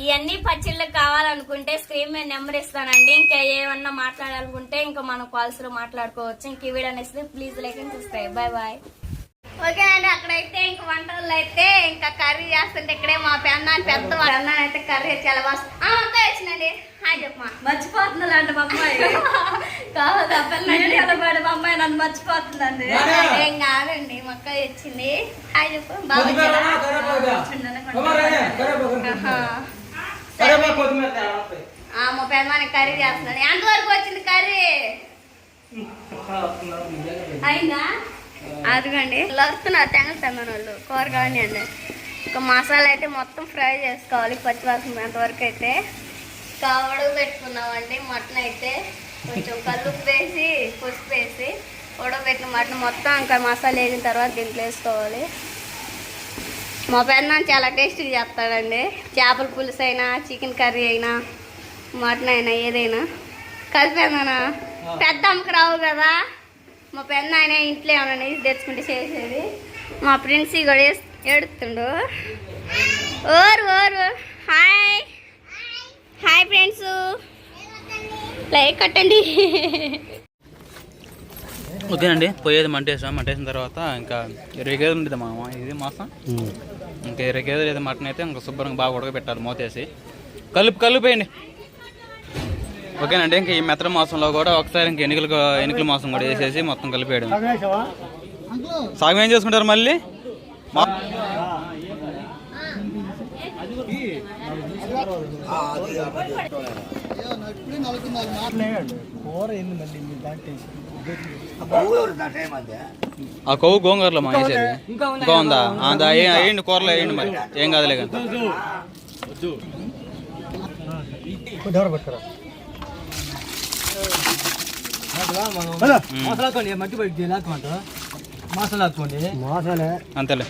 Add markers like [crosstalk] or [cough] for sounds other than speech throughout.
ఇవన్నీ పచ్చళ్ళు కావాలనుకుంటే స్క్రీన్ మీద నెంబర్ ఇస్తానండి. ఇంకా ఏమన్నా మాట్లాడాలనుకుంటే ఇంకా మనం కాల్స్లో మాట్లాడుకోవచ్చు. ఇంక ఈ వీడియో అనేసి ప్లీజ్ లైక్ అండ్ చూస్తాయి బాయ్ బాయ్ ఓకే అండి అక్కడైతే ఇంక వంటలు అయితే ఇంకా కర్రీ చేస్తుంటే ఇక్కడే మా పెన్న పెద్ద పెన్న అయితే కర్రీ చాలా బాగా ఆ, మొత్తం వచ్చిందండి. హాయ్ చెప్పమా మర్చిపోతుంది అండి మా అమ్మాయి [laughs] కాదు మా అమ్మాయి నన్ను మర్చిపోతుందండి. ఏం కాదండి మొక్క వచ్చింది హాయ్ చెప్పు. బాగా మా కర్రీ చేస్తున్నాను ఎంతవరకు వచ్చింది కర్రీ? అయిందా? అదిగండి. లరుతున్నారు తెంగలు తెమ్మని వాళ్ళు. కూర అండి. ఇంకా మసాలా అయితే మొత్తం ఫ్రై చేసుకోవాలి. పచ్చివాసన ఎంతవరకు అయితే. ఉడక పెట్టుకున్నామండి మటన్ అయితే. కొంచెం కల్లుప్పు వేసి పసుపు వేసి ఉడకబెట్టిన మటన్ మొత్తం ఇంకా మసాలా వేసిన తర్వాత దీంట్లో వేసుకోవాలి. మా పెద్దనాన్న చాలా టేస్టీగా చేస్తాడండి. చేపల పులుసు అయినా చికెన్ కర్రీ అయినా మటన్ అయినా ఏదైనా. కలిపేందనా పెద్ద అమ్మకి రావు కదా. మా పెద్ద ఆయన ఇంట్లో ఏమైనా నీళ్ళు తెచ్చుకుంటే చేసేది. మా ఫ్రెండ్స్ కూడా ఏడుతుండు ఓరు ఓరు. హాయ్. Hi friends. లైక్ కట్టండి. ఓకేనండి పోయేది మంటేసాం మంటేసిన తర్వాత ఇంకా ఇరవై కేజీలు ఉంటుంది మామ. ఇది మాసం. ఇంకా ఇరవై కేజీలు మటన్ అయితే ఇంకా శుభ్రంగా బాగా ఉడకబెట్టాలి మూతేసి. కలుపు కలిపేయండి ఓకేనండి ఇంకా ఈ మెత్తల మాసంలో కూడా ఒకసారి ఇంకా ఎన్నికలు ఎన్నికల మాసం కూడా వేసేసి మొత్తం కలిపేయడం సాగు ఏం చేసుకుంటారు మళ్ళీ? ఆ కొవ్వు గోంగూరలో మా వేసేది. ఇంకా ఉందా అంత కూరలో వేయండి మరి. ఏం కాదులే అంతేలే.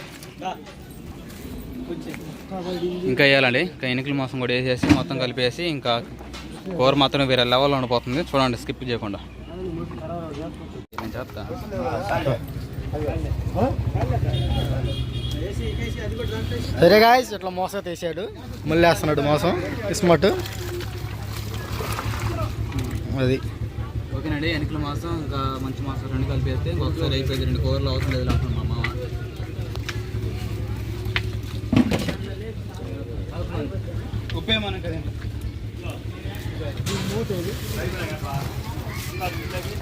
ఇంకా వేయాలండి. ఇంకా ఎన్నికల మాసం కూడా వేసేసి మొత్తం కలిపేసి ఇంకా కూర మాత్రం వేరే లెవెల్లో ఉండిపోతుంది. చూడండి స్కిప్ చేయకుండా. నేను చేస్తా సరే గాయస్ ఇట్లా మోసం తీసాడు. మళ్ళీ వేస్తున్నాడు మోసం. ఇస్మట్ అది. ఓకేనండి ఎన్నికల మాసం ఇంకా మంచి మాసం రెండు కలిపేస్తే ఇంకొకసారి అయిపోయింది. రెండు కూరలు అవసరం లేదు అంటున్నాం మా మామ. ఉప్పేమన్నా కదండి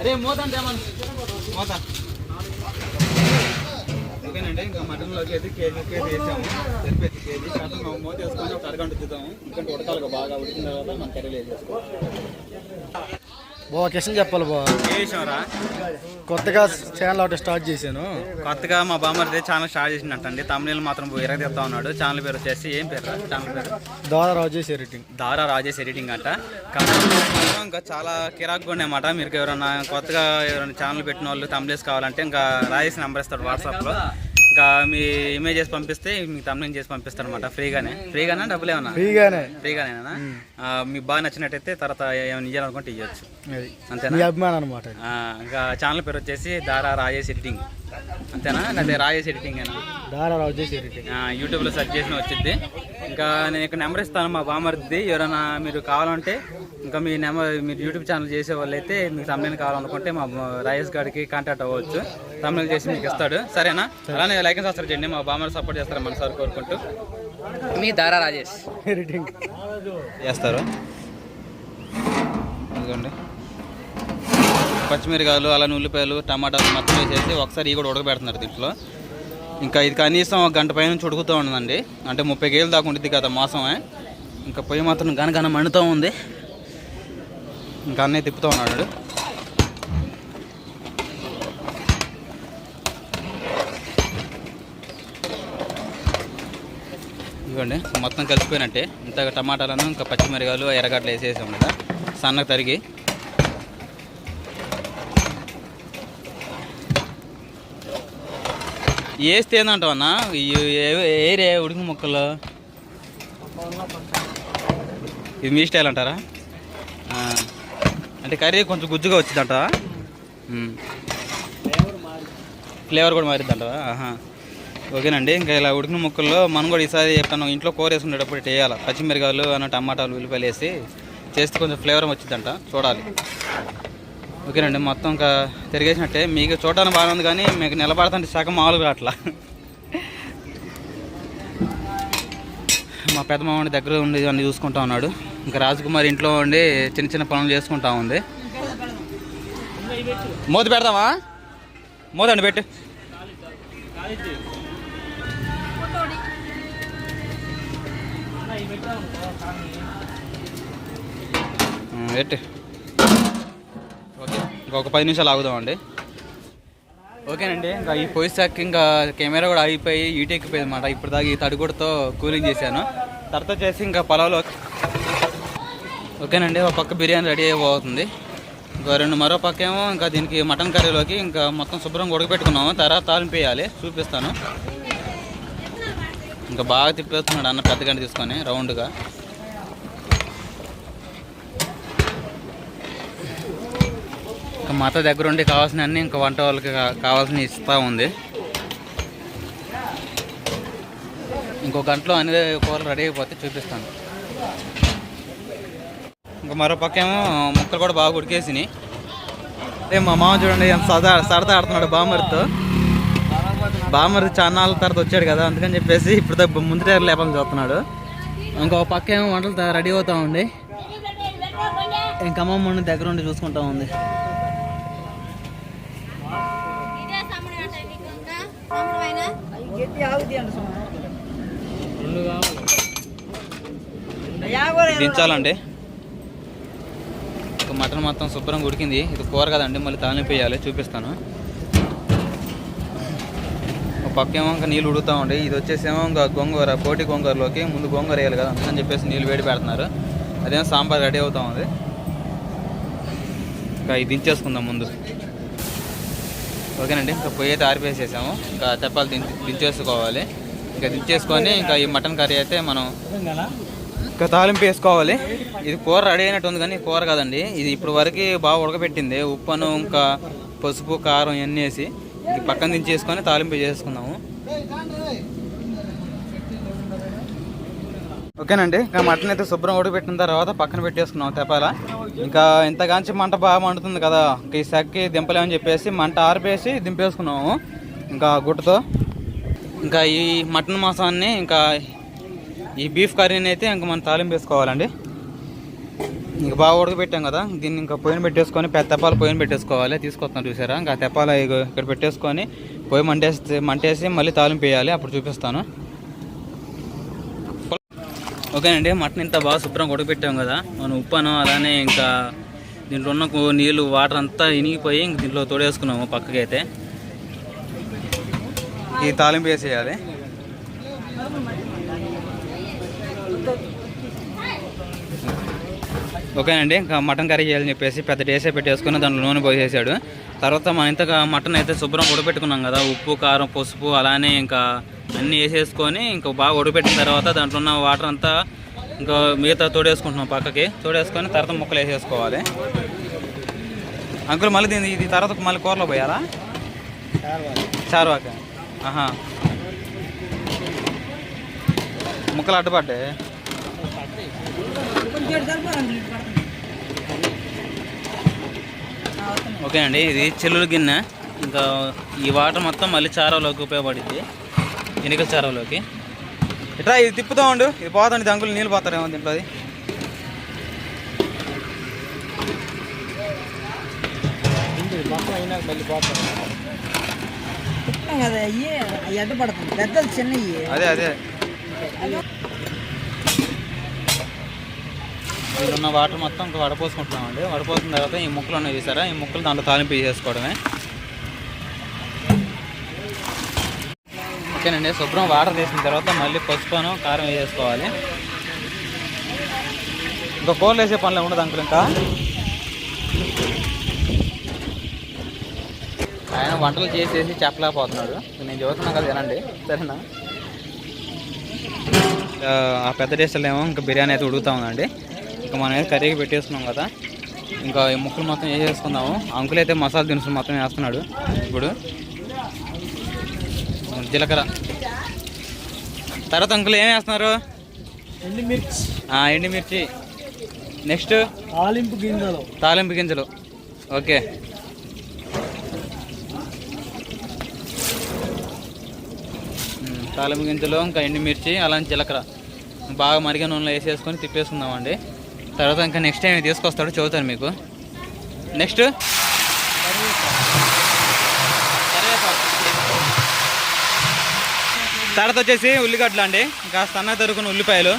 అరే మోతాను తేమను మోతా ఓకేనండి ఇంకా మటన్లోకి అయితే కేజీ కేజీ వేసాము. సరిపోయింది కేజీ. కాబట్టి మేము మోత వేసుకొని ఒక అరగంట తిద్దాము ఎందుకంటే ఉడకాలి బాగా ఉడికిన తర్వాత మనం కర్రీలు వేసేసుకోవాలి. బావ కిషన్ చెప్పాలి బావ వేసాంరా కొత్తగా ఛానల్ ఒకటి స్టార్ట్ చేశాను. కొత్తగా మా బామ్మర్ది ఛానల్ స్టార్ట్ చేసినట్టండి తమిళ మాత్రం ఇరగ తీస్తా ఉన్నాడు. ఛానల్ పేరు వచ్చేసి ఏం పేరు ఛానల్ పేరు? ద్వారా రాజేష్ ఎడిటింగ్ దారా రాజేష్ ఎడిటింగ్ అంట. ఇంకా చాలా కిరాక్గా ఉండేమాట. మీరు ఎవరైనా కొత్తగా ఎవరైనా ఛానల్ పెట్టిన వాళ్ళు తమిళేస్ కావాలంటే ఇంకా రాజేష్ నెంబర్ ఇస్తాడు వాట్సాప్లో ఇంకా మీ ఇమేజెస్ పంపిస్తే మీకు తమిళ చేసి పంపిస్తాడు అనమాట ఫ్రీగానే. ఫ్రీగానా డబ్బులు ఏమన్నా? ఫ్రీగానే. ఫ్రీగానేనా? మీకు బాగా నచ్చినట్టయితే తర్వాత ఏమైనా ఇవ్వాలనుకుంటే ఇవ్వచ్చు అంతేనా? అభిమానం అనమాట ఇంకా ఛానల్ పేరు వచ్చేసి దారా రాజేష్ ఎడిటింగ్. అంతేనా? అదే రాజేష్ ఎడిటింగ్ ఏనా దారా రాజేష్ ఎడిటింగ్. యూట్యూబ్లో సెర్చ్ చేసిన వచ్చింది ఇంకా నేను ఇక్కడ నెంబర్ ఇస్తాను మా బామర్ది ఎవరైనా మీరు కావాలంటే ఇంకా మీ నెంబర్ మీరు యూట్యూబ్ ఛానల్ చేసే వాళ్ళు అయితే మీకు తమిళ కావాలనుకుంటే మా రాజేష్ గారికి కాంటాక్ట్ అవ్వచ్చు. తమిళ చేసి మీకు ఇస్తాడు. సరేనా? అలానే లైక్ సబ్స్క్రైబ్ చేయండి. మా బామర్ సపోర్ట్ చేస్తారు మన సార్ కోరుకుంటూ. మీ దారా రాజేష్. ఎడిటింగ్ చేస్తారు? ఇదిగోండి పచ్చిమిరకాయలు అలానే ఉల్లిపాయలు టమాటాలు మొత్తం వేసేసి ఒకసారి ఇవి కూడా ఉడకబెడుతున్నారు దీంట్లో. ఇంకా ఇది కనీసం ఒక గంట పై నుంచి ఉడుకుతూ ఉందండి అంటే ముప్పై కేజీలు దాకా ఉంటుంది కదా మాసమే. ఇంకా పొయ్యి మాత్రం గనగన మండుతూ ఉంది. ఇంకా అన్నయ్య తిప్పుతూ ఉన్నాడు ఇవ్వండి మొత్తం కలిసిపోయినట్టే. ఇంత టమాటాలను ఇంకా పచ్చిమిరకాయలు ఎర్రగడ్డలు వేసేసాం కదా. సన్నగా తరిగి. వేస్తే ఏందంటావు అన్న? ఏరే ఉడికి ముక్కలు? ఇది మీ స్టైల్ అంటారా. అంటే కర్రీ కొంచెం గుజ్జుగా వచ్చిందంట. ఫ్లేవర్ కూడా మారిద్దంటవా ఆహా. ఓకేనండి ఇంకా ఇలా ఉడికిన ముక్కల్లో మనం కూడా ఈసారి ఎప్పుడన్నా ఇంట్లో కూర వేసుకునేటప్పుడు వేయాలి పచ్చిమిరకాయలు అన్న టమాటాలు ఉల్లిపాయలు వేసి చేస్తే కొంచెం ఫ్లేవర్ వచ్చిందంట. చూడాలి. ఓకేనండి మొత్తం ఇంకా తిరిగేసినట్టే. మీకు చూడడానికి బాగానే ఉంది కానీ మీకు నిలబడుతుంటే సగం మామూలుగా అట్లా మా పెద్ద మామూడి దగ్గర ఉండి అన్ని చూసుకుంటా ఉన్నాడు. ఇంకా రాజకుమార్ ఇంట్లో ఉండి చిన్న చిన్న పనులు చేసుకుంటా ఉంది. మోది పెడదామా? మోదండి పెట్టు. పెట్టు. ఓకే ఇంకొక పది నిమిషాలు ఆగుదామండి. ఓకేనండి ఇంకా ఈ పొయ్యి సాక్ ఇంకా కెమెరా కూడా ఆగిపోయి ఈటెక్కిపోయింది అనమాట ఇప్పుడు దాకా ఈ తడిగుడితో కూలింగ్ చేశాను. తర్వాత చేసి ఇంకా పొలంలో ఓకేనండి ఒక పక్క బిర్యానీ రెడీ అయిపోతుంది. ఇంకా రెండు మరో పక్క ఏమో ఇంకా దీనికి మటన్ కర్రీలోకి ఇంకా మొత్తం శుభ్రంగా ఉడకబెట్టుకున్నాము. తర్వాత తాలింపేయాలి చూపిస్తాను. ఇంకా బాగా తిప్పేస్తున్నాడు అన్న పెద్ద గంట తీసుకొని రౌండ్గా. ఇంకా మత దగ్గరుండి దగ్గర ఉండి కావాల్సిన అన్నీ ఇంకా వంట వాళ్ళకి కావాల్సినవి ఇస్తూ ఉంది. ఇంకో గంటలో అన్ని కూరలు రెడీ అయిపోతే చూపిస్తాను. ఇంకా మరో పక్క ఏమో ముక్కలు కూడా బాగా ఉడికేసినాయి. అదే మా మామ చూడండి ఎంత సరదా సరదా ఆడుతున్నాడు బామరితో. బామరి చాన్నాళ్ళ తర్వాత వచ్చాడు కదా అందుకని చెప్పేసి ఇప్పుడు ముందు టైర్ లేపాలని చూస్తున్నాడు. ఇంకో పక్క ఏమో వంటలు రెడీ అవుతా ఉంది. ఇంకా అమ్మమ్మ దగ్గర ఉండి చూసుకుంటా ఉంది. దించాలండి. ఇక మటన్ మొత్తం శుభ్రంగా ఉడికింది. ఇది కూర కదండి మళ్ళీ తాలింపు వేయాలి చూపిస్తాను. ఒక పక్క ఏమో ఇంకా నీళ్ళు ఉడుకుతా ఉండి ఇది వచ్చేసేమో ఇంకా గోంగూర పోటీ గోంగూరలోకి ముందు గోంగూర వేయాలి కదా అందుకని చెప్పేసి నీళ్ళు వేడి పెడుతున్నారు. అదేమో సాంబార్ రెడీ అవుతా ఉంది. ఇంకా ఇది దించేసుకుందాం ముందు. ఓకేనండి ఇంకా పొయ్యి అయితే ఆరిపేసేసాము. ఇంకా తెప్పాలు దించి దించేసుకోవాలి. ఇంకా దించేసుకొని ఇంకా ఈ మటన్ కర్రీ అయితే మనం ఇంకా తాలింపు వేసుకోవాలి. ఇది కూర రెడీ అయినట్టు ఉంది కానీ కూర కాదండి. ఇది ఇప్పుడు వరకు బాగా ఉడకబెట్టింది. ఉప్పును ఇంకా పసుపు కారం ఇవన్నీ వేసి ఇది పక్కన దించేసుకొని తాలింపు చేసుకుందాము. ఓకేనండి ఇంకా మటన్ అయితే శుభ్రం ఉడకబెట్టిన తర్వాత పక్కన పెట్టేసుకున్నాం తెపాల ఇంకా ఇంతగాంచి మంట బాగా మండుతుంది కదా. ఇంకా ఈ సగ్గి దింపలేమని చెప్పేసి మంట ఆరిపేసి దింపేసుకున్నాము. ఇంకా గుట్టతో ఇంకా ఈ మటన్ మాంసాన్ని ఇంకా ఈ బీఫ్ కర్రీని అయితే ఇంకా మనం తాలింపు వేసుకోవాలండి. ఇంకా బాగా ఉడకబెట్టాం కదా దీన్ని ఇంకా పొయ్యిన పెట్టేసుకొని పెద్ద తెప్పాలు పొయ్యిన పెట్టేసుకోవాలి. తీసుకొస్తాం చూసారా? ఇంకా తెప్పాలు ఇక్కడ పెట్టేసుకొని పొయ్యి మంటేసి మంటేసి మళ్ళీ తాలింపు వేయాలి. అప్పుడు చూపిస్తాను. ఓకేనండి మటన్ ఇంత బాగా శుభ్రంగా ఉడకబెట్టాం కదా మనం ఉప్పాను అలానే ఇంకా దీంట్లో ఉన్న నీళ్ళు వాటర్ అంతా ఇనిగిపోయి ఇంక దీంట్లో తోడేసుకున్నాము పక్కకైతే. ఈ తాలింపు వేసేయాలి. ఓకేనండి ఇంకా మటన్ కర్రీ చేయాలని చెప్పేసి పెద్ద డేసే పెట్టేసుకుని దాంట్లో నూనె పోసేసాడు. తర్వాత మనం ఇంతగా మటన్ అయితే శుభ్రం ఉడకపెట్టుకున్నాం కదా ఉప్పు కారం పసుపు అలానే ఇంకా అన్నీ వేసేసుకొని ఇంకా బాగా ఉడకపెట్టిన తర్వాత దాంట్లో ఉన్న వాటర్ అంతా ఇంకా మిగతా తోడేసుకుంటున్నాం పక్కకి. తోడేసుకొని తర్వాత ముక్కలు వేసేసుకోవాలి. అంకుల్ మళ్ళీ దీని ఇది తర్వాత మళ్ళీ కూరలో పోయాలా? చారువాక ముక్కలు అడ్డుపడ్డే ఓకే అండి ఇది చెల్లుల గిన్నె. ఇంకా ఈ వాటర్ మొత్తం మళ్ళీ చారవలోకి ఉపయోగపడుద్ది. ఎన్నికల చారవలోకి ఇట్లా ఇది తిప్పుతూ ఉండు. ఇది పోతుంది అంకులు నీళ్ళు పోతారేమో దీంట్లో అది. అయినాక మళ్ళీ పోతాం. పుట్టినాం కదా అయ్యి అవి అడ్డు పడుతుంది. పెద్దలు చిన్నవి అదే అదే. ఇది ఉన్న వాటర్ మొత్తం ఇంకా వడపోసుకుంటున్నామండి. వడపోసిన తర్వాత ఈ ముక్కలు ఉన్నాయి చూసారా? ఈ ముక్కలు దాంట్లో తాలింపు చేసుకోవడమే ఓకేనండి శుభ్రం వాటర్ తీసిన తర్వాత మళ్ళీ పసుపును కారం వేసేసుకోవాలి. ఇంకా కోళ్ళు వేసే పనులు ఉండదు అంకుల్ ఇంకా? ఆయన వంటలు చేసేసి చెప్పలేకపోతున్నాడు. నేను చూస్తున్నాను కదా వినండి. సరేనా? ఆ పెద్ద డిషల్లో ఏమో ఇంకా బిర్యానీ అయితే ఉడుకుతా ఉందండి. ఇంకా మనం అయితే కర్రీకి పెట్టేసుకున్నాం కదా. ఇంకా ఈ ముక్కలు మొత్తం వేసేసుకుందాము. అంకుల్ అయితే మసాలా దినుసులు మొత్తం వేస్తున్నాడు. ఇప్పుడు జీలకర్ర. తర్వాత అంకుల్ ఏం వేస్తున్నారు? ఎండుమిర్చి ఆ, ఎండుమిర్చి నెక్స్ట్? తాలింపు గింజలు. తాలింపు గింజలు. ఓకే. తాలింపు గింజలు ఇంకా ఎండుమిర్చి అలాంటి జీలకర్ర. బాగా మరిగిన నూనెలో వేసేసుకొని తిప్పేసుకుందామండి. తర్వాత ఇంకా నెక్స్ట్ టైం తీసుకొస్తాడు చదువుతాను మీకు. నెక్స్ట్ తర్వాత వచ్చేసి ఉల్లిగడ్డలు అండి. ఇంకా సన్న తరుకున్న ఉల్లిపాయలు.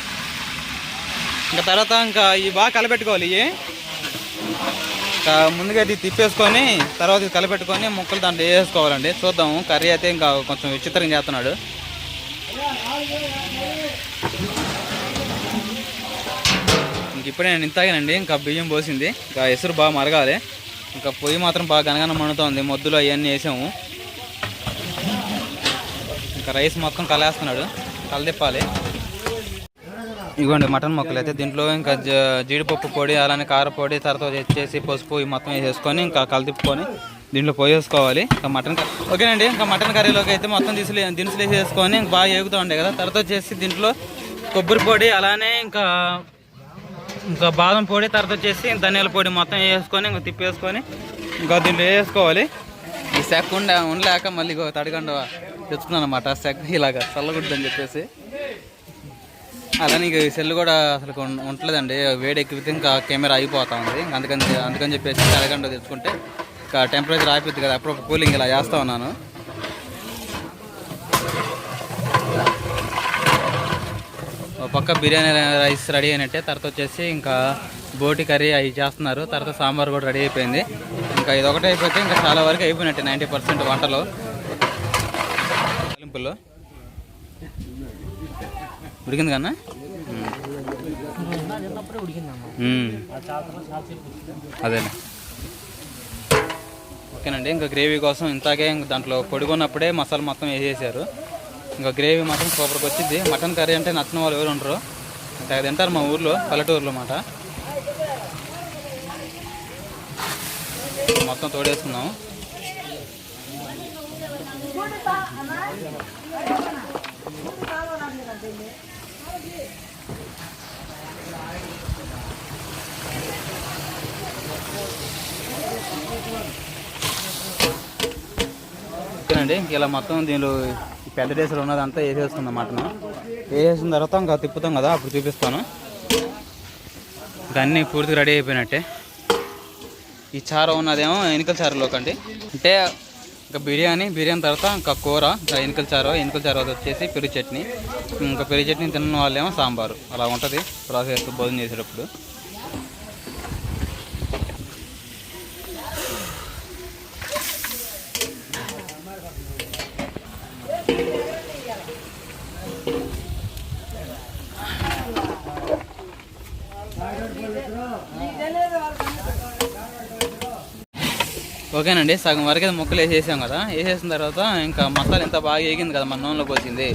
ఇంకా తర్వాత ఇంకా ఇవి బాగా కలపెట్టుకోవాలి ఇవి. ఇంకా ముందుగా ఇది తిప్పేసుకొని తర్వాత ఇది కలపెట్టుకొని ముక్కలు దాంట్లో వేసుకోవాలండి. చూద్దాము కర్రీ అయితే ఇంకా కొంచెం విచిత్రంగా చేస్తున్నాడు. ఇంక ఇప్పుడే నేను ఇంతాగానండి. ఇంకా బియ్యం పోసింది. ఇంకా ఎసురు బాగా మరగాలి. ఇంకా పొయ్యి మాత్రం బాగా గనగన మండుతోంది. మొద్దులు అవన్నీ వేసాము. ఇంకా రైస్ మొత్తం కలేస్తున్నాడు కలదిప్పాలి ఇదిగోండి మటన్ మొక్కలు అయితే దీంట్లో ఇంకా జ- జీడిపప్పు పొడి అలానే కారపొడి తర్వాత వచ్చేసి పసుపు మొత్తం వేసేసుకొని ఇంకా కలదిప్పుకొని దీంట్లో పోసేసుకోవాలి ఇంకా మటన్ కర్రీ ఓకేనండి ఇంకా మటన్ కర్రీలోకి అయితే మొత్తం తీసులే దినుసులు వేసేసుకొని ఇంకా బాగా ఏగుతూ ఉండే కదా. తర్వాత వచ్చేసి దీంట్లో కొబ్బరి పొడి అలానే ఇంకా ఇంకా బాదం పొడి తర్వాత వచ్చేసి ధనియాల పొడి మొత్తం వేసుకొని ఇంకా తిప్పేసుకొని ఇంకా దీంట్లో వేసుకోవాలి. ఈ సెక్ ఉండ ఉండలేక మళ్ళీ తడగండు తడిగండ తెచ్చుకున్నాను అనమాట సెక్ ఇలాగా చల్లగుడ్డని చెప్పేసి. అలానే ఇక సెల్ కూడా అసలు ఉం- ఉండలేదండి వేడి ఎక్కితే ఇంకా కెమెరా అయిపోతా ఉంది. అందుకని అందుకని చెప్పేసి తడగంట తెచ్చుకుంటే టెంపరేచర్ ఆగిపోద్ది కదా అప్పుడు కూలింగ్ ఇలా చేస్తా ఉన్నాను. ఒక పక్క బిర్యానీ రైస్ రెడీ అయినట్టే తర్వాత వచ్చేసి ఇంకా బోటి కర్రీ అవి చేస్తున్నారు. తర్వాత సాంబార్ కూడా రెడీ అయిపోయింది. ఇంకా ఇది ఒకటి అయిపోతే ఇంకా చాలా వరకు అయిపోయినట్టే నైంటీ పర్సెంట్ వంటలు. తాలింపుల్లో ఉడికింది కన్నా అదేలే. ఓకేనండి ఇంకా గ్రేవీ కోసం ఇంతాకే ఇంక దాంట్లో పొడిగొన్నప్పుడే మసాలా మొత్తం వేసేసారు. ఇంకా గ్రేవీ మాత్రం సూపర్కి వచ్చింది. మటన్ కర్రీ అంటే నచ్చిన వాళ్ళు ఎవరు ఉండరు. అంటే అది తింటారు మా ఊర్లో పల్లెటూరులో మాట మొత్తం తోడేసుకున్నాము. ఓకేనండి ఇంక ఇలా మొత్తం దీనిలో పెద్ద డేస్లో ఉన్నదంతా వేసేస్తుంది అన్నమాట వేసేసిన తర్వాత ఇంకా తిప్పుతాం కదా అప్పుడు చూపిస్తాను. ఇంకా అన్నీ పూర్తిగా రెడీ అయిపోయినట్టే. ఈ చారు ఉన్నదేమో ఎనికల చారులోకి అండి. అంటే ఇంకా బిర్యానీ బిర్యానీ తర్వాత ఇంకా కూర ఇంకా ఎనికల చారు ఎనికల చారు వచ్చేసి పెరుగు చట్నీ. ఇంకా పెరుగు చట్నీ తిన్న వాళ్ళేమో సాంబారు. అలా ఉంటుంది ప్రాసెస్ భోజనం చేసేటప్పుడు. ఓకేనండి సగం వరకు అయితే ముక్కలు వేసేసాం కదా. వేసేసిన తర్వాత ఇంకా మసాలా ఇంత బాగా వేగింది కదా మన నూనెలో పోసింది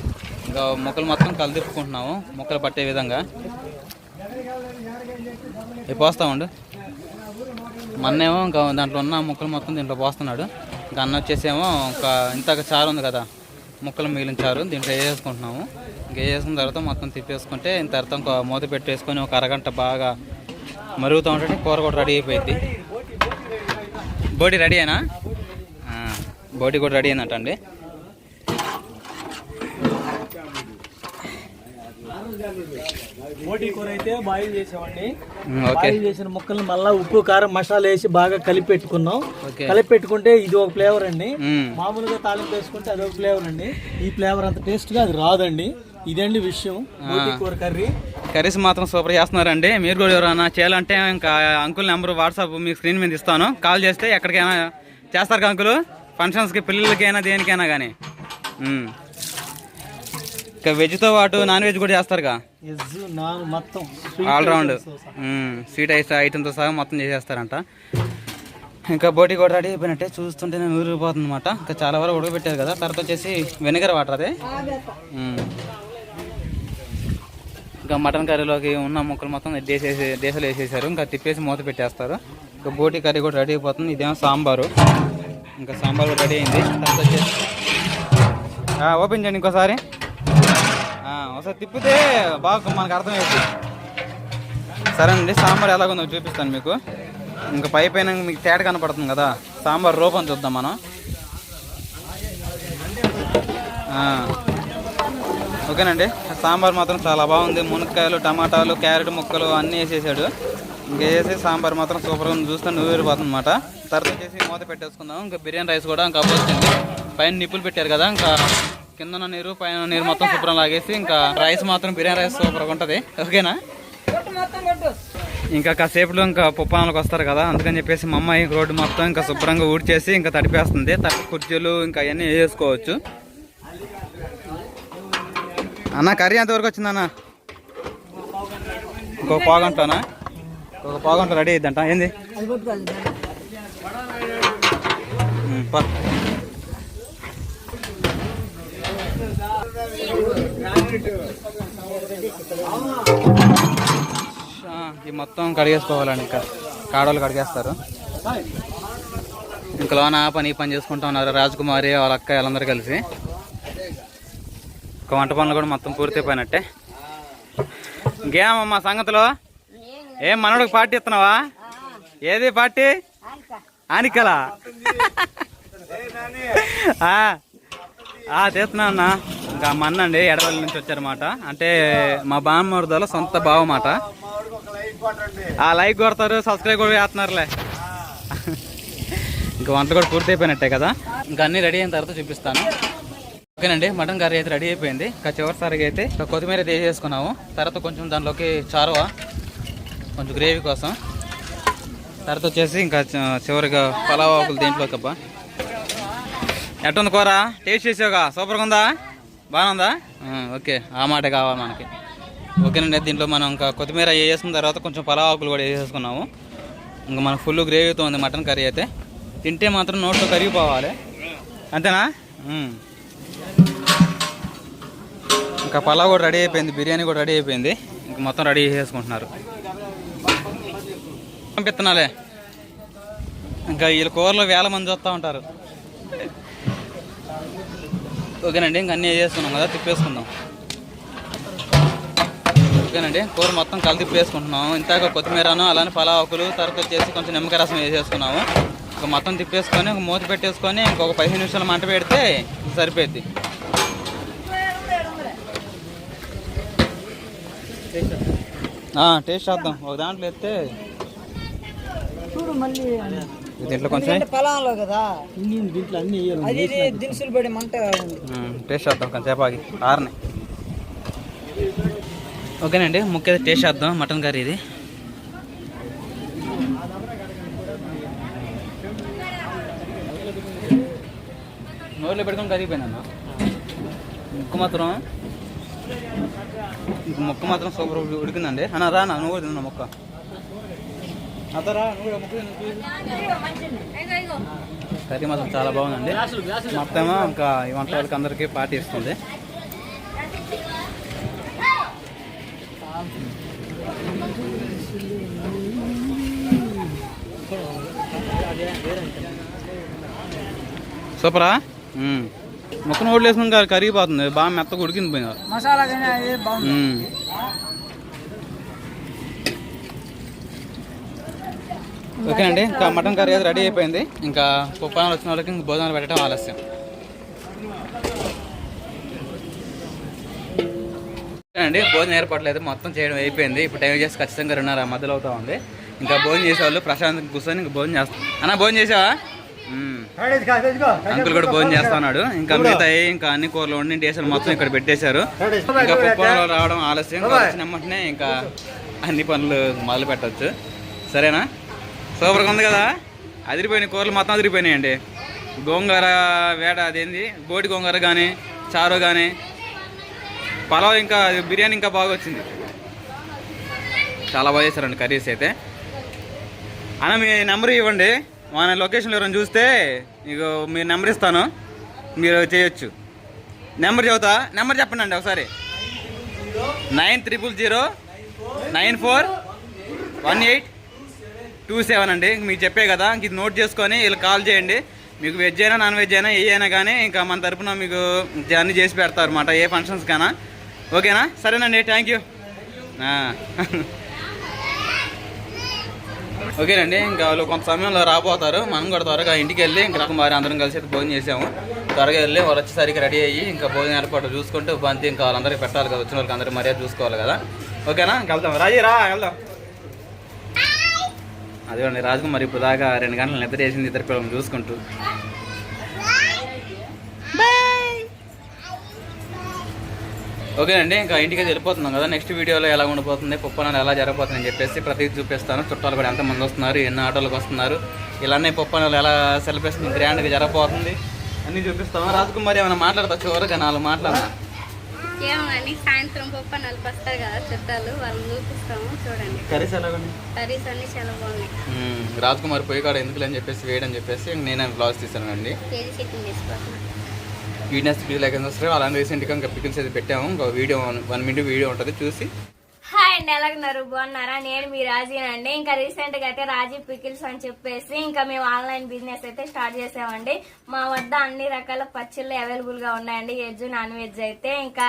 ఇంకా ముక్కలు మొత్తం కలిదిప్పుకుంటున్నాము ముక్కలు పట్టే విధంగా. ఇవి పోస్తా మన్నేమో ఇంకా దాంట్లో ఉన్న ముక్కలు మొత్తం దీంట్లో పోస్తున్నాడు. ఇంకా అన్న వచ్చేసేమో ఇంకా ఇంత చారు ఉంది కదా ముక్కలు మిగిలిన చారు దీంట్లో వేసేసుకుంటున్నాము. ఇంకా వేసుకున్న తర్వాత మొత్తం తిప్పేసుకుంటే ఇంత తర్వాత ఇంకో మూత పెట్టేసుకొని ఒక అరగంట బాగా మరుగుతూ ఉంటే కూర కూడా రెడీ అయిపోయింది. బోటి రెడీ అయినా? బోటి కూడా రెడీ అయిందట అండి. బోటి కూర అయితే బాయిల్ చేసామండి. బాయిల్ చేసిన ముక్కల్ని మళ్ళీ ఉప్పు కారం మసాలా వేసి బాగా కలిపి పెట్టుకున్నాం కలిపి పెట్టుకుంటే ఇది ఒక ఫ్లేవర్ అండి. మామూలుగా తాలింపు వేసుకుంటే అదొక ఫ్లేవర్ అండి. ఈ ఫ్లేవర్ అంత టేస్ట్గా అది రాదండి. ఇదండి విషయం. కూర కర్రీ. కర్రీస్ మాత్రం సూపర్ చేస్తున్నారండి. మీరు కూడా ఎవరైనా చేయాలంటే ఇంకా అంకుల్ నెంబర్ వాట్సాప్ మీకు స్క్రీన్ మీద ఇస్తాను. కాల్ చేస్తే ఎక్కడికైనా చేస్తారు అంకుల్? ఫంక్షన్స్కి పిల్లలకైనా దేనికైనా కానీ. ఇంకా వెజ్తో పాటు నాన్ వెజ్ కూడా చేస్తారుగా ఎజ్ నాన్ మొత్తం. ఆల్ రౌండ్ స్వీట్ ఐస్ ఐటమ్తో సహా. మొత్తం చేసేస్తారంట. ఇంకా బోటి కూడా రెడీ అయిపోయినట్టే చూస్తుంటే నేను ఊరిపోతుంది అనమాట ఇంకా చాలా వరకు ఉడకబెట్టారు కదా తర్వాత వచ్చేసి వెనిగర్ వాటర్ అదే. ఇంకా మటన్ కర్రీలోకి ఉన్న ముక్కలు మొత్తం వేసేసి దేశాలు వేసేసారు. ఇంకా తిప్పేసి మూత పెట్టేస్తారు. ఇంకా బోటి కర్రీ కూడా రెడీ అయిపోతుంది. ఇదేమో సాంబారు. ఇంకా సాంబార్ కూడా రెడీ అయింది. తర్వాత వచ్చేసి ఓపెన్ చేయండి ఇంకోసారి. ఒకసారి తిప్పితే బాగా మనకు అర్థమవుతుంది సరేనండి సాంబార్ ఎలాగుందో చూపిస్తాను మీకు. ఇంకా పై పైన మీకు తేడా కనపడుతుంది కదా. సాంబార్ రూపం చూద్దాం మనం. ఓకేనండి? సాంబార్ మాత్రం చాలా బాగుంది. మునక్కాయలు టమాటాలు క్యారెట్ ముక్కలు అన్నీ వేసేసాడు. ఇంకా వేసి సాంబార్ మాత్రం సూపర్గా ఉంది. చూస్తే నూరిపోతుంది అనమాట తర్వాత వచ్చేసి మూత పెట్టేసుకుందాం. ఇంకా బిర్యానీ రైస్ కూడా ఇంకా వచ్చింది పైన నిప్పులు పెట్టారు కదా ఇంకా కింద నీరు పైన నీరు మొత్తం శుభ్రం లాగేసి ఇంకా రైస్ మాత్రం బిర్యానీ రైస్ సూపర్గా ఉంటుంది. ఓకేనా? ఇంకా కాసేపులో ఇంకా పుప్పానాలకు వస్తారు కదా అందుకని చెప్పేసి మా అమ్మాయి రోడ్డు మొత్తం ఇంకా శుభ్రంగా ఊడ్చేసి ఇంకా తడిపేస్తుంది. తడి కుర్చీలు ఇంకా అవన్నీ వేసుకోవచ్చు అన్న కర్రీ ఎంతవరకు వచ్చిందన్న ఇంకొక పావుగంటలోనా? ఒక పావుగంట రెడీ అయిద్దంట. ఏంది? అది ఇది మొత్తం కడిగేసుకోవాలండి ఇంకా. కాడలు కడిగేస్తారు. ఇంకా లోన ఆ పని ఈ పని చేసుకుంటా ఉన్నారు. రాజకుమారి వాళ్ళ అక్క వాళ్ళందరూ కలిసి. వంట పనులు కూడా మొత్తం పూర్తయిపోయినట్టే. ఇంకేమమ్మా సంగతిలో? ఏం మనోడికి పార్టీ ఇస్తున్నావా? ఏది పార్టీ? ఆనికలా? తీస్తున్నా అన్న. ఇంకా మా అండి ఎడవల్లి నుంచి వచ్చారన్నమాట. అంటే మా బామ్మర్దలో సొంత బావమాట. ఆ లైక్ కొడతారు సబ్స్క్రైబ్ కూడా చేస్తున్నారులే. ఇంకా వంటలు కూడా పూర్తి అయిపోయినట్టే కదా. ఇంకా అన్ని రెడీ అయిన తర్వాత చూపిస్తాను. ఓకేనండి మటన్ కర్రీ అయితే రెడీ అయిపోయింది. ఇంకా చివరిసారిగా అయితే ఇంకా కొత్తిమీర అయితే వేసేసుకున్నాము. తర్వాత కొంచెం దానిలోకి చారువ కొంచెం గ్రేవీ కోసం. తర్వాత వచ్చేసి ఇంకా చివరిగా పలావ్ ఆకులు దేంట్లోకి అబ్బా. ఎట్టుంది కూర? టేస్ట్ చేసావుగా? సూపర్గా ఉందా? బాగుందా ఓకే ఆ మాట కావాలి మనకి. ఓకేనండి దీంట్లో మనం ఇంకా కొత్తిమీర వేసుకున్న తర్వాత కొంచెం పలావ్ ఆకులు కూడా వేసేసుకున్నాము. ఇంకా మనకు ఫుల్ గ్రేవీతో ఉంది మటన్ కర్రీ అయితే. తింటే మాత్రం నోట్లో కరిగిపోవాలి. అంతేనా? ఇంకా పలావ్ కూడా రెడీ అయిపోయింది బిర్యానీ కూడా రెడీ అయిపోయింది. ఇంకా మొత్తం రెడీ చేసుకుంటున్నారు. పంపిస్తున్నాలే. ఇంకా వీళ్ళ కూరలో వేల మంది చూస్తూ ఉంటారు. ఓకేనండి ఇంక అన్నీ చేసుకున్నాం కదా తిప్పేసుకుందాం. ఓకేనండి కూర మొత్తం కలి తిప్పేసుకుంటున్నాం. ఇంతాక కొత్తిమీరను అలానే పలావుకులు తర్వాత వచ్చేసి కొంచెం నిమ్మకాయ రసం వేసేసుకున్నాము. ఇంకా మొత్తం తిప్పేసుకొని ఒక మూత పెట్టేసుకొని ఇంకొక పదిహేను నిమిషాలు మంట పెడితే సరిపోద్ది టేస్ట్ చేద్దాం. ఒక దాంట్లో ఎత్తే చూడు మళ్ళీ. దీంట్లో కొంచెం పొలంలో కదా? దీంట్లో అన్ని అది దినుసులు పడి మంట టేస్ట్ చేద్దాం కొంచెంసేపు ఆగి. ఆరని. ఓకేనండి ముఖ్య టేస్ట్ చేద్దాం మటన్ కర్రీ ఇది. నోట్లో పెట్టుకొని కరిగిపోయిందన్న ముక్క మాత్రం మొక్క మాత్రం సూపర్ ఉడికిందండి. అన్న రా అన్న, నువ్వు కూడా తిన్నా మొక్క. అతరా నువ్వు కూడా కర్రీ మాత్రం చాలా బాగుందండి. మొత్తం ఇంకా ఈ వంట వాళ్ళకి అందరికీ పార్టీ ఇస్తుంది. సూపరా? ముక్కను ఓట్లు వేసుకుని కరిగిపోతుంది బాగా మెత్తగా ఉడికింది పోయింది మసాలా మ్మ్. ఓకేనండి ఇంకా మటన్ కర్రీ అయితే రెడీ అయిపోయింది. ఇంకా పుప్పానాలు వచ్చిన వాళ్ళకి ఇంకా భోజనాలు పెట్టడం ఆలస్యం. అండి భోజనం ఏర్పాట్లు అయితే మొత్తం చేయడం అయిపోయింది. ఇప్పుడు టైం చేసి ఖచ్చితంగా రెండున్నర మధ్యలో అవుతా ఉంది. ఇంకా భోజనం చేసేవాళ్ళు ప్రశాంత్ కూర్చొని ఇంకా భోజనం చేస్తాం అన్న భోజనం చేసావా. అంకుల్ కూడా భోజనం చేస్తా ఉన్నాడు. ఇంకా మిగతా ఇంకా అన్ని కూరలు వండి టేషన్ మొత్తం ఇక్కడ పెట్టేశారు. ఇంకా పప్పులో రావడం ఆలస్యం. వచ్చిన వెంటనే ఇంకా అన్ని పనులు మొదలు పెట్టచ్చు. సరేనా? సూపర్గా ఉంది కదా? అదిరిపోయినాయి కూరలు మొత్తం అదిరిపోయినాయండి. గోంగూర వేట అదేంది? బోటి గోంగూర కానీ చారు కానీ పలావ్ ఇంకా బిర్యానీ ఇంకా బాగా వచ్చింది. చాలా బాగా చేశారండి కర్రీస్ అయితే. అన్న మీ నెంబర్ ఇవ్వండి. మన లొకేషన్లో ఎవరైనా చూస్తే మీకు మీ నెంబర్ ఇస్తాను. మీరు చేయొచ్చు. నెంబర్ చెబుతా. నెంబర్ చెప్పండి అండి ఒకసారి. Nine triple zero nine four one eight two seven అండి. మీకు చెప్పే కదా ఇంక ఇది నోట్ చేసుకొని వీళ్ళు కాల్ చేయండి. మీకు వెజ్ అయినా నాన్ వెజ్ అయినా ఏ అయినా కానీ ఇంకా మన తరపున మీకు జర్నీ చేసి పెడతారు అనమాట ఏ ఫంక్షన్స్ కన్నా ఓకేనా? సరేనండి థ్యాంక్ యూ ఓకేనండి ఇంకా వాళ్ళు కొంత సమయంలో రాబోతారు మనం కూడా త్వరగా ఇంటికి వెళ్ళి ఇంకా కుమారి అందరం కలిసి అయితే భోజనం చేసాము. త్వరగా వెళ్ళి వాళ్ళు వచ్చేసరికి రెడీ అయ్యి ఇంకా భోజనం ఏర్పాటు చూసుకుంటూ బంతి ఇంకా వాళ్ళందరికీ పెట్టాలి కదా వచ్చిన వాళ్ళకి అందరికీ మర్యాద చూసుకోవాలి కదా. ఓకేనా ఇంకా వెళ్దాం. రాజీ రా వెళ్దాం. అదిగోండి రాజకుమారి ఇప్పుడు దాకా రెండు గంటలు నిద్ర చేసింది ఇద్దరు పిల్లలు చూసుకుంటూ. ఓకేనండి ఇంకా ఇంటికి వెళ్ళిపోతున్నాం కదా. నెక్స్ట్ వీడియోలో ఎలా ఉండిపోతుంది పప్పనాలు ఎలా జరగబోతుంది అని చెప్పేసి ప్రతి చూపిస్తాను. చుట్టాలు కూడా ఎంతమంది వస్తున్నారు ఎన్ని ఆటోలకు వస్తున్నారు ఇలానే పప్పనాలు ఎలా సెలబ్రేషన్ గ్రాండ్గా జరగబోతుంది అన్నీ చూపిస్తాము రాజకుమారి ఏమైనా మాట్లాడతా? చివరిగా నాలుగు మాట్లాడదా ఏమోనండి సాయంత్రం పప్పు నలుపు వస్తారు కదా చుట్టాలు వాళ్ళని చూపిస్తాము చూడండి. కర్రీస్ ఎలాగండి కర్రీస్ అన్ని చాలా బాగున్నాయి. మ్మ్. రాజకుమారి పోయి కాడ ఎందుకు అని చెప్పేసి వేయడని చెప్పేసి నేనే బ్లౌజ్ తీసానండి. కేజీ చికెన్ తీసుకుంటున్నాను వీడియోస్ వీడియో లైక్ వస్తారు అలానే రీసెంట్గా ఇంకా పికిల్స్ అయితే పెట్టాము. ఇంకా వీడియో వన్ మినిట్ వీడియో ఉంటుంది చూసి. హాయ్ అండి ఎలాగున్నారు బాగున్నారా? నేను మీ రాజీనండి ఇంకా రీసెంట్గా అయితే రాజీ పికిల్స్ అని చెప్పేసి ఇంకా మేము ఆన్లైన్ బిజినెస్ అయితే స్టార్ట్ చేసామండి. మా వద్ద అన్ని రకాల పచ్చళ్ళు అవైలబుల్గా ఉన్నాయండి. వెజ్ నాన్ వెజ్ అయితే ఇంకా